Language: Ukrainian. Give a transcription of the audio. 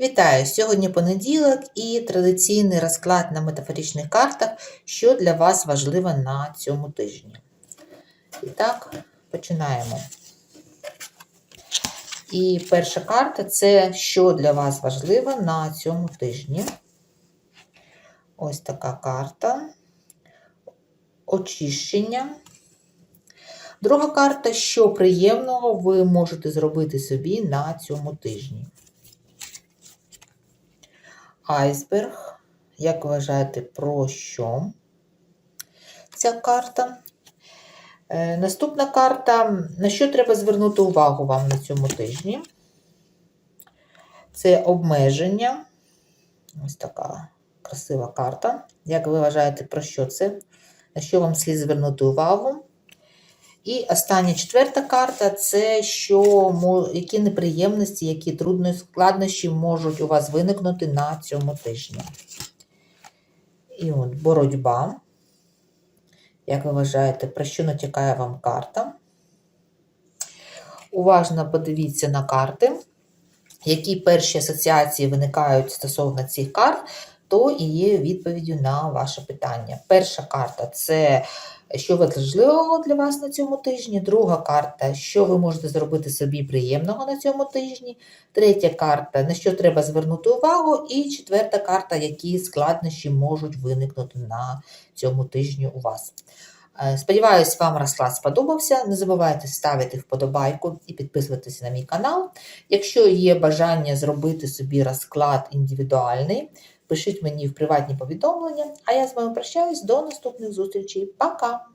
Вітаю! Сьогодні понеділок і традиційний розклад на метафоричних картах, що для вас важливо на цьому тижні. І так, починаємо. І перша карта це що для вас важливо на цьому тижні. Ось така карта. Очищення. Друга карта, що приємного ви можете зробити собі на цьому тижні. Айсберг. Як вважаєте, про що ця карта? Е, наступна карта, на що треба звернути увагу вам на цьому тижні? Це обмеження. Ось така красива карта. Як ви вважаєте, про що це? На що вам слід звернути увагу? І остання четверта карта це що, які неприємності, які трудності, складнощі можуть у вас виникнути на цьому тижні. І от боротьба. Як ви вважаєте, про що натякає вам карта? Уважно подивіться на карти, які перші асоціації виникають стосовно цих карт, то і є відповіддю на ваше питання. Перша карта це що важливого для вас на цьому тижні. Друга карта, що ви можете зробити собі приємного на цьому тижні. Третя карта, на що треба звернути увагу. І четверта карта, які складнощі можуть виникнути на цьому тижні у вас. Е, сподіваюсь, вам розклад сподобався. Не забувайте ставити вподобайку і підписуватися на мій канал. Якщо є бажання зробити собі розклад індивідуальний, пишіть мені в приватні повідомлення, а я з вами прощаюсь до наступних зустрічей. Пока!